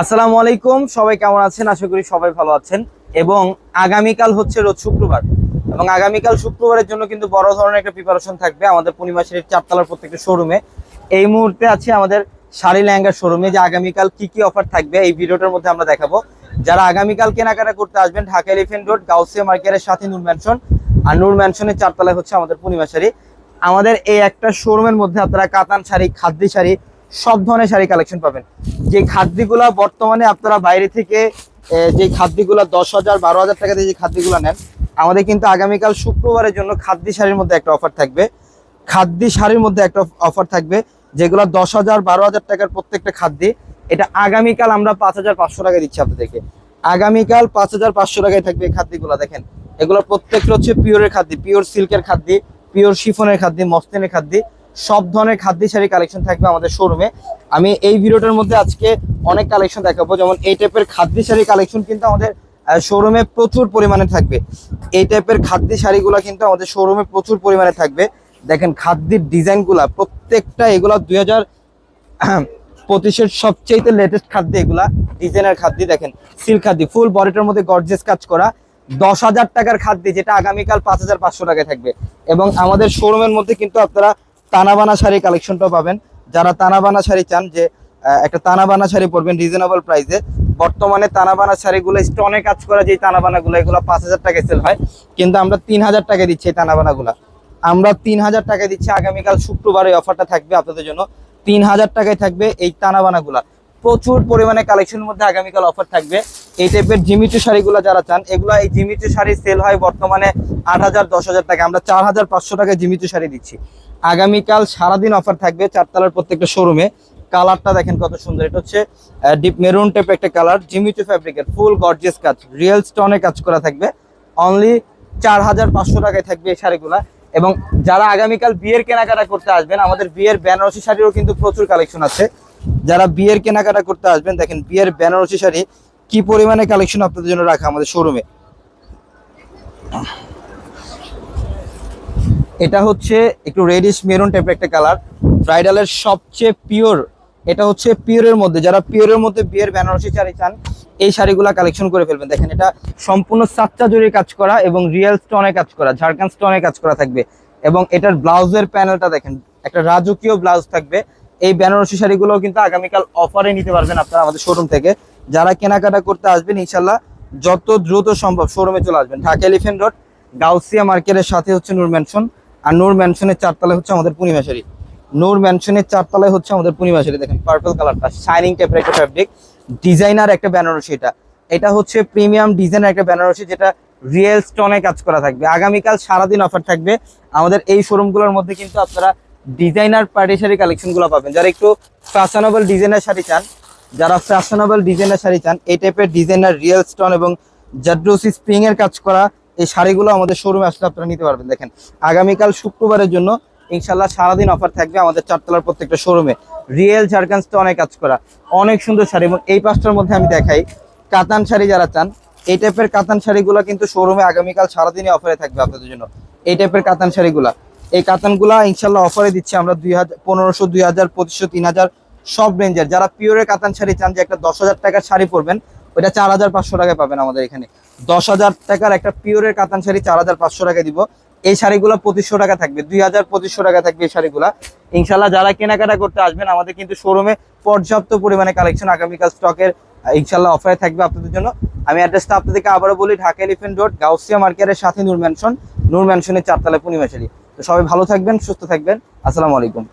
আসসালামু আলাইকুম, সবাই কেমন আছেন? আশা করি সবাই ভালো আছেন। এবং আগামীকাল হচ্ছে রোজ শুক্রবার। এবং আগামীকাল শুক্রবারের জন্য কিন্তু বড় ধরনের একটা প্রিপারেশন থাকবে আমাদের পূর্ণিমাসের চারতলার প্রত্যেকটা শোরুমে এই মুহূর্তে আছে আমাদের শাড়ি লেহেঙ্গার শোরুমে যে আগামীকাল কি কি অফার থাকবে, এই ভিডিওটার মধ্যে আমরা দেখাবো। যারা আগামীকাল কেনাকাটা করতে আসবেন, ঢাকা এলিফেন্ট রোড গাউসিয়া মার্কেটের সাথে নূর ম্যানশন আর নূর ম্যানশনের চারতলায় হচ্ছে আমাদের পূর্ণিমা শাড়ি আমাদের এই একটা শোরুমের মধ্যে আপনারা কাতান শাড়ি, খাদ্যি শাড়ি, সব ধরনের শাড়ি কালেকশন পাবেন। যে খাদ্যগুলা বর্তমানে আপনারা বাইরে থেকে যে খাদ্যগুলা দশ হাজার, বারো হাজার টাকা দিয়ে যে খাদ্যগুলা নেন, আমাদের কিন্তু আগামীকাল শুক্রবারের জন্য খাদ্যি শাড়ির মধ্যে একটা অফার থাকবে। খাদ্যি শাড়ির মধ্যে একটা অফার থাকবে, যেগুলো দশ হাজার, বারো হাজার টাকার প্রত্যেকটা খাদ্যি। এটা আগামীকাল আমরা পাঁচ হাজার পাঁচশো টাকা দিচ্ছি আপনাদেরকে। আগামীকাল পাঁচ হাজার পাঁচশো টাকায় থাকবে খাদ্যগুলো, দেখেন। এগুলো প্রত্যেকটা হচ্ছে পিওরের খাদ্য পিওর সিল্কের খাদ্য পিওর শিফনের খাদ্য মস্তিনের খাদ্য। সব ধরনের খাদ্য শাড়ি কালেকশন থাকবে আমাদের শোরুমে আমি এই ভিডিওটার মধ্যে আজকে অনেক কালেকশন দেখাবো, যেমন এই টাইপের খাদ্য শাড়ি কালেকশন কিন্তু আমাদের শোরুমে প্রচুর পরিমাণে থাকবে। এই টাইপের খাদ্য শাড়িগুলো কিন্তু আমাদের শোরুমে প্রচুর পরিমাণে থাকবে। দেখেন খাদ্যের ডিজাইনগুলা, প্রত্যেকটা এগুলা দুই হাজার পঁচিশের সবচেয়ে লেটেস্ট খাদ্য এগুলা ডিজাইনের খাদ্য। দেখেন সিল্ক খাদ্য ফুল বডিটার মধ্যে গর্জেস কাজ করা। দশ হাজার টাকার খাদ্য, যেটা আগামীকাল পাঁচ হাজার পাঁচশো টাকায় থাকবে। এবং আমাদের শোরুমের মধ্যে কিন্তু আপনারা তানাবানা শাড়ি কালেকশনটাও পাবেন। যারা তানাবানা শাড়ি চান যে একটা তানাবানা শাড়ি পরবেন রিজনেবল প্রাইসে বর্তমানে তানাবানা শাড়িগুলো স্টোনে কাজ করা যে তানাবানাগুলো, এগুলো পাঁচ হাজার টাকায় সেল হয়। কিন্তু আমরা তিন হাজার টাকায় দিচ্ছি এই তানাবানাগুলা। আমরা তিন হাজার টাকায় দিচ্ছি আগামীকাল শুক্রবার এই অফারটা থাকবে আপনাদের জন্য। তিন হাজার টাকায় থাকবে এই তানাবানাগুলা। প্রচুর পরিমাণে কালেকশনের মধ্যে আগামীকাল অফার থাকবে। এই টাইপের জিমিচু শাড়িগুলো যারা চান, এগুলো এই জিমিচু শাড়ি সেল হয় বর্তমানে আট হাজার, দশ হাজার টাকা। আমরা চার হাজার পাঁচশো টাকায় জিমিচু শাড়ি দিচ্ছি। আগামীকাল সারাদিন অফার থাকবে চারতলার প্রত্যেকটা শোরুমে কালারটা দেখেন কত সুন্দর, এটা হচ্ছে ডিপ মেরুন টাইপ একটা কালার জিমিচু ফ্যাব্রিকের ফুল গর্জিয়াস কাজ রিয়েল স্টোনে কাজ করা থাকবে। অনলি চার হাজার পাঁচশো টাকায় থাকবে এই শাড়িগুলা। এবং যারা আগামীকাল বিয়ের কেনাকাটা করতে আসবেন, আমাদের বিয়ের বেনারসি শাড়িরও কিন্তু প্রচুর কালেকশন আছে। যারা বিয়ের কেনাকাটা করতে আসবেন, দেখেন বিয়ের বেনারসি শাড়ি কি পরিমাণে কালেকশন আপনাদের জন্য রাখা আমাদের শোরুমে এটা হচ্ছে একটু রেডিশ মেরুন টাইপের একটা কালার ব্রাইডালের সবচেয়ে পিওর এটা হচ্ছে পিওরের মধ্যে, যারা পিওরের মধ্যে বিয়ের বেনারসি শাড়ি চান, এই শাড়িগুলা কালেকশন করে ফেলবেন। দেখেন, এটা সম্পূর্ণ সাচ্চা জরির কাজ করা এবং রিয়েল স্টোনে কাজ করা ঝাড়খান্ড স্টোনে কাজ করা থাকবে। এবং এটার ব্লাউজের প্যানেলটা দেখেন, একটা রাজকীয় ব্লাউজ থাকবে। এই বেনারসি শাড়িগুলো কিন্তু আগামীকাল অফারে নিতে পারবেন আপনারা আমাদের শোরুম থেকে। যারা কেনাকাটা করতে আসবেন ইনশাল্লাহ যত দ্রুত সম্ভব শোরুমে চলে আসবেন। ঢাকা এলিফেন্ট রোড গাউসিয়া মার্কেটের সাথে হচ্ছে নূর ম্যানশন আর নোর ম্যানশনের চারতলায় হচ্ছে আমাদের পূর্ণিমা শাড়ি। নূর ম্যানশনের চারতলায় হচ্ছে আমাদের পূর্ণিমা শাড়ি, দেখেন পার্পল কালারটা শাইনিং টাইপের একটা ফ্যাব্রিক ডিজাইনার একটা বেনারসি এটা। এটা হচ্ছে প্রিমিয়াম ডিজাইনের একটা বেনারসি যেটা রিয়েল স্টোনে কাজ করা থাকবে। আগামীকাল সারাদিন অফার থাকবে। আমাদের এই শোরুমগুলোর মধ্যে কিন্তু আপনারা ডিজাইনার পার্টি শাড়ি কালেকশনগুলো পাবেন। যারা একটু ফ্যাশনেবল ডিজাইনার শাড়ি চান, যারা ফ্যাশনেবল ডিজাইনার শাড়ি চান, এই টাইপের ডিজাইনার রিয়েল স্টোন এবং জাড্রোসি স্প্রিং এর কাজ করা এই শাড়িগুলো আমাদের শোরুমে আসলে আপনারা নিতে পারবেন। দেখেন, আগামীকাল শুক্রবারের জন্য ইনশাল্লাহ সারাদিন অফার থাকবে আমাদের চারতলার প্রত্যেকটা শোরুমে রিয়েল ঝাড়খান্ড অনেক কাজ করা, অনেক সুন্দর শাড়ি এবং এই পাঁচটার মধ্যে আমি দেখাই, কাতান শাড়ি যারা চান, এই টাইপের কাতান শাড়িগুলো কিন্তু শোরুমে আগামীকাল সারাদিনই অফারে থাকবে আপনাদের জন্য। এই টাইপের কাতান শাড়িগুলা, এই কাতানগুলা ইনশাল্লাহ অফারে দিচ্ছি আমরা দুই হাজার পনেরোশো, দুই হাজার, পঁচিশশো, তিন হাজার, সব রেঞ্জের যারা পিওরের কাতান শাড়ি চান যে একটা দশ হাজার টাকার শাড়ি পরবেন, ওইটা চার হাজার পাঁচশো টাকায় পাবেন আমাদের এখানে। দশ হাজার টাকার একটা পিওরের কাতান শাড়ি চার হাজার পাঁচশো টাকা দিব। এই শাড়িগুলো পঁচিশশো টাকা থাকবে, দুই হাজার পঁচিশশো টাকা থাকবে এই শাড়িগুলা। ইনশাল্লাহ যারা কেনাকাটা করতে আসবেন, আমাদের কিন্তু শোরুমে পর্যাপ্ত পরিমাণে কালেকশন আগামীকাল স্টকের ইনশাল্লাহ অফারে থাকবে আপনাদের জন্য। আমি অ্যাড্রেসটা আপনাদেরকে আবারও বলি, ঢাকা এলিফেন্ট রোড গাউসিয়া মার্কেটের সাথে নূর ম্যানশন নূর ম্যানশনের চারতলা পূর্ণিমা শাড়ি। তো সবাই ভালো থাকবেন, সুস্থ থাকবেন। আসসালামু আলাইকুম।